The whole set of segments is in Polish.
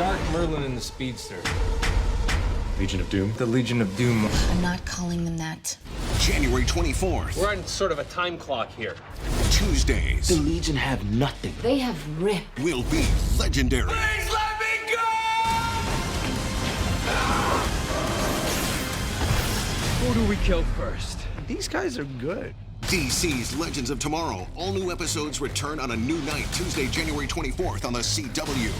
Dark Merlin and the Speedster. Legion of Doom. The Legion of Doom. I'm not calling them that. January 24th, We're on sort of a time clock here. Tuesdays, The Legion have nothing. They have Rip. will be legendary. Please let me go! Who do we kill first? These guys are good. DC's Legends of Tomorrow. All new episodes return on a new night, Tuesday, January 24th on the CW.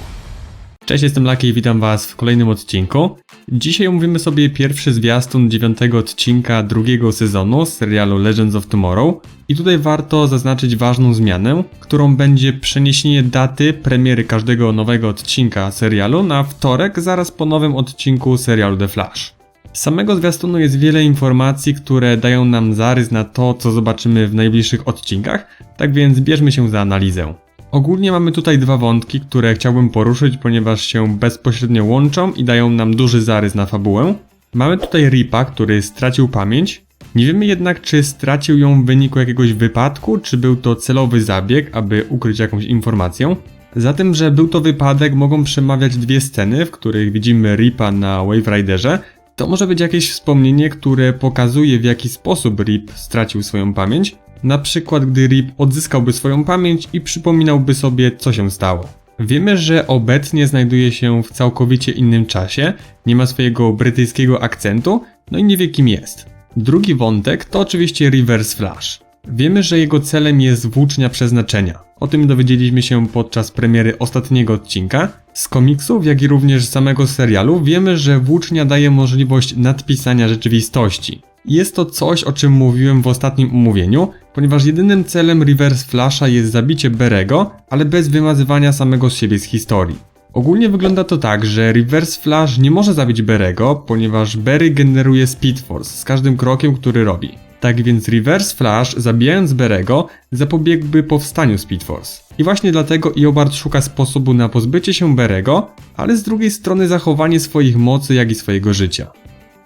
Cześć, jestem Laki i witam Was w kolejnym odcinku. Dzisiaj omówimy sobie pierwszy zwiastun dziewiątego odcinka drugiego sezonu serialu Legends of Tomorrow. I tutaj warto zaznaczyć ważną zmianę, którą będzie przeniesienie daty premiery każdego nowego odcinka serialu na wtorek zaraz po nowym odcinku serialu The Flash. Z samego zwiastunu jest wiele informacji, które dają nam zarys na to, co zobaczymy w najbliższych odcinkach, tak więc bierzmy się za analizę. Ogólnie mamy tutaj dwa wątki, które chciałbym poruszyć, ponieważ się bezpośrednio łączą i dają nam duży zarys na fabułę. Mamy tutaj Ripa, który stracił pamięć. Nie wiemy jednak, czy stracił ją w wyniku jakiegoś wypadku, czy był to celowy zabieg, aby ukryć jakąś informację. Za tym, że był to wypadek, mogą przemawiać dwie sceny, w których widzimy Ripa na Wave Riderze. To może być jakieś wspomnienie, które pokazuje w jaki sposób Rip stracił swoją pamięć. Na przykład, gdy Rip odzyskałby swoją pamięć i przypominałby sobie, co się stało. Wiemy, że obecnie znajduje się w całkowicie innym czasie, nie ma swojego brytyjskiego akcentu, no i nie wie kim jest. Drugi wątek to oczywiście Reverse Flash. Wiemy, że jego celem jest włócznia przeznaczenia. O tym dowiedzieliśmy się podczas premiery ostatniego odcinka. Z komiksów, jak i również z samego serialu wiemy, że włócznia daje możliwość nadpisania rzeczywistości. Jest to coś, o czym mówiłem w ostatnim umówieniu, ponieważ jedynym celem Reverse Flasha jest zabicie Berego, ale bez wymazywania samego z siebie z historii. Ogólnie wygląda to tak, że Reverse Flash nie może zabić Berego, ponieważ Berry generuje Speed Force z każdym krokiem, który robi. Tak więc Reverse Flash, zabijając Berego, zapobiegłby powstaniu Speed Force. I właśnie dlatego Iobard szuka sposobu na pozbycie się Berego, ale z drugiej strony zachowanie swoich mocy, jak i swojego życia.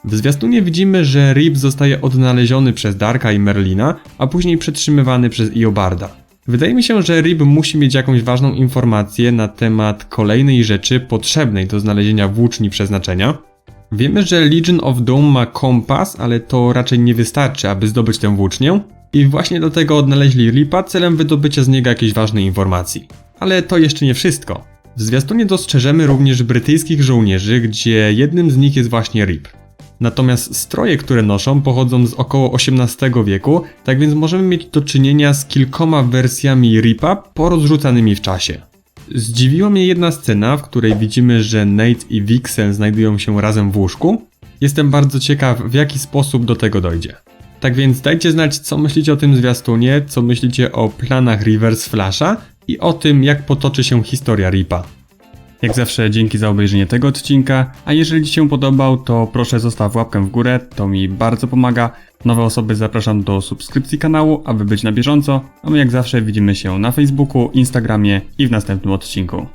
W zwiastunie widzimy, że Rip zostaje odnaleziony przez Darka i Merlina, a później przetrzymywany przez Iobarda. Wydaje mi się, że Rip musi mieć jakąś ważną informację na temat kolejnej rzeczy potrzebnej do znalezienia włóczni przeznaczenia. Wiemy, że Legion of Doom ma kompas, ale to raczej nie wystarczy, aby zdobyć tę włócznię. I właśnie do tego odnaleźli Ripa celem wydobycia z niego jakiejś ważnej informacji. Ale to jeszcze nie wszystko. W zwiastunie dostrzeżemy również brytyjskich żołnierzy, gdzie jednym z nich jest właśnie Rip. Natomiast stroje, które noszą, pochodzą z około XVIII wieku, tak więc możemy mieć do czynienia z kilkoma wersjami Ripa porozrzucanymi w czasie. Zdziwiła mnie jedna scena, w której widzimy, że Nate i Vixen znajdują się razem w łóżku. Jestem bardzo ciekaw, w jaki sposób do tego dojdzie. Tak więc dajcie znać, co myślicie o tym zwiastunie, co myślicie o planach Reverse Flasha i o tym, jak potoczy się historia Ripa. Jak zawsze dzięki za obejrzenie tego odcinka, a jeżeli Ci się podobał, to proszę zostaw łapkę w górę, to mi bardzo pomaga. Nowe osoby zapraszam do subskrypcji kanału, aby być na bieżąco, a my jak zawsze widzimy się na Facebooku, Instagramie i w następnym odcinku.